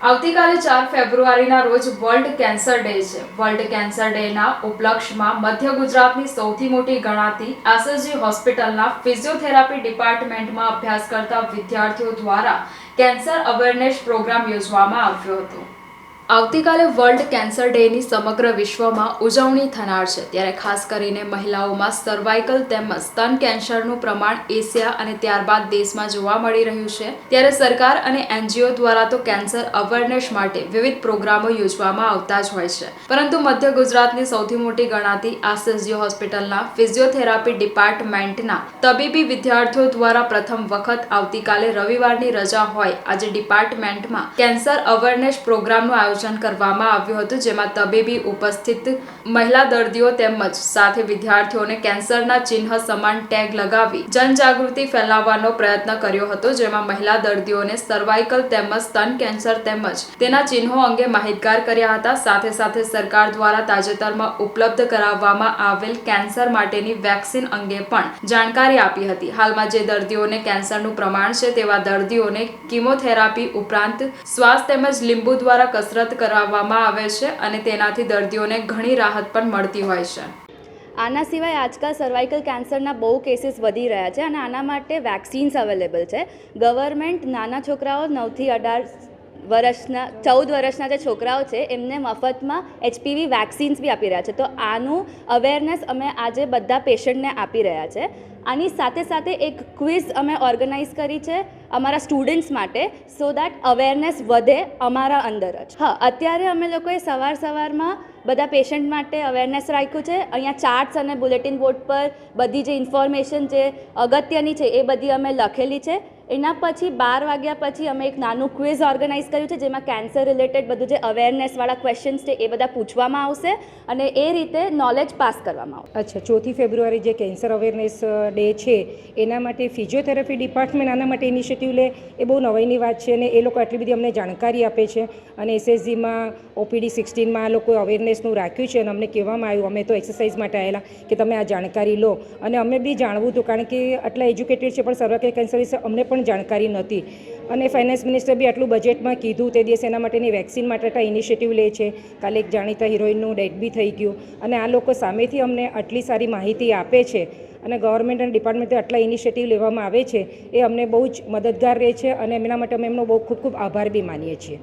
આવતીકાલે ચાર ફેબ્રુઆરીના રોજ વર્લ્ડ કેન્સર ડે છે. વર્લ્ડ કેન્સર ડેના ઉપલક્ષમાં મધ્ય ગુજરાતની સૌથી મોટી ગણાતી એસએસજી હોસ્પિટલના ફિઝિયોથેરાપી ડિપાર્ટમેન્ટમાં અભ્યાસ કરતા વિદ્યાર્થીઓ દ્વારા કેન્સર અવેરનેસ પ્રોગ્રામ યોજવામાં આવ્યો હતો. આવતીકાલે વર્લ્ડ કેન્સર ડેની સમગ્ર વિશ્વમાં ઉજવણી થનાર છે. ત્યારે ખાસ કરીને મહિલાઓમાં સર્વાઇકલ તેમજ સ્તન કેન્સરનું પ્રમાણ એશિયા અને ત્યારબાદ દેશમાં જોવા મળી રહ્યું છે. ત્યારે સરકાર અને એનજીઓ દ્વારા તો કેન્સર અવેરનેસ માટે વિવિધ પ્રોગ્રામો યોજવામાં આવતા જ હોય છે. પરંતુ મધ્ય ગુજરાતની સૌથી મોટી ગણાતી આસએસજી હોસ્પિટલના ફિઝિયોથેરાપી ડિપાર્ટમેન્ટના તબીબી વિદ્યાર્થીઓ દ્વારા પ્રથમ વખત આવતીકાલે રવિવારની રજા હોય. આજે ડિપાર્ટમેન્ટમાં કેન્સર અવેરનેસ પ્રોગ્રામનું આયોજન કરવામાં આવ્યું હતું, જેમાં તબીબી ઉપસ્થિત મહિલા દર્દીઓ તેમજ સાથે વિદ્યાર્થીઓને કેન્સરના ચિહ્ન સમાન ટેગ લગાવી જનજાગૃતિ ફેલાવવાનો પ્રયત્ન કર્યો હતો, જેમાં મહિલા દર્દીઓને સર્વાઇકલ તેમજ સ્તન કેન્સર તેમજ તેના ચિહ્નો અંગે માહિતગાર કર્યા હતા. સાથે સાથે સરકાર દ્વારા તાજેતરમાં ઉપલબ્ધ કરાવવામાં આવેલ કેન્સર માટેની વેક્સિન અંગે પણ જાણકારી આપી હતી. હાલમાં જે દર્દીઓને કેન્સરનું પ્રમાણ છે, તેવા દર્દીઓને કિમોથેરાપી ઉપરાંત શ્વાસ તેમજ લીંબુ દ્વારા કસરત કરાવવામાં આવે છે અને તેનાથી દર્દીઓને ઘણી રાહત પણ મળતી હોય છે. આના સિવાય આજકાલ સર્વાઇકલ કેન્સરના બહુ કેસીસ વધી રહ્યા છે અને આના માટે વેક્સિન્સ અવેલેબલ છે. ગવર્મેન્ટ નાના છોકરાઓ નવથી અઢાર વર્ષના, ચૌદ વર્ષના જે છોકરાઓ છે, એમને મફતમાં એચપીવી વેક્સિન્સ બી આપી રહ્યા છે. તો આનું અવેરનેસ અમે આજે બધા પેશન્ટને આપી રહ્યા છે. આની સાથે સાથે એક ક્વિઝ અમે ઓર્ગેનાઇઝ કરી છે અમારા સ્ટુડન્ટ્સ માટે સો દેટ અવેરનેસ વધે અમારા અંદર જ. હા, અત્યારે અમે લોકોએ સવાર સવારમાં બધા પેશન્ટ માટે અવેરનેસ રાખ્યું છે. અહીંયા ચાર્ટ્સ અને બુલેટિન બોર્ડ પર બધી જે ઇન્ફોર્મેશન જે અગત્યની છે, એ બધી અમે લખેલી છે. એના પછી બાર વાગ્યા પછી અમે એક નાનું ક્વિઝ ઓર્ગેનાઇઝ કર્યું છે, જેમાં કેન્સર રિલેટેડ બધું જે અવેરનેસવાળા ક્વેશ્ચન્સ છે એ બધા પૂછવામાં આવશે અને એ રીતે નોલેજ પાસ કરવામાં આવશે. અચ્છા, ચોથી ફેબ્રુઆરી જે કેન્સર અવેરનેસ ડે છે, એના માટે ફિઝિયોથેરાપી ડિપાર્ટમેન્ટ આના માટે ઇનિશિયેટિવ લે, એ બહુ નવાઈની વાત છે અને એ લોકો આટલી બધી અમને જાણકારી આપે છે. અને એસએસજીમાં ઓપીડી સિક્સટીનમાં આ લોકોએ અવેરનેસનું રાખ્યું છે અને અમને કહેવામાં આવ્યું, અમે તો એક્સરસાઇઝ માટે આવેલા કે તમે આ જાણકારી લો. અને અમે બી જાણવું હતું, કારણ કે આટલા એજ્યુકેટેડ છે, પણ સર્વાઇકલ કેન્સર વિશે અમને પણ જાણકારી નહોતી. અને ફાઇનાન્સ મિનિસ્ટર બી આટલું બજેટમાં કીધું તે દિવસે એના માટેની વેક્સિન માટે ઇનિશિયેટિવ લે છે. કાલે એક જાણીતા હિરોઈનનું ડેડ બી થઈ ગયું. અને આ લોકો સામેથી અમને આટલી સારી માહિતી આપે છે અને ગવર્મેન્ટ અને ડિપાર્ટમેન્ટથી આટલા ઇનિશિયેટિવ લેવામાં આવે છે, એ અમને બહુ જ મદદગાર રહે છે અને એમના માટે અમે એમનો બહુ ખૂબ ખૂબ આભાર બી માનીએ છીએ.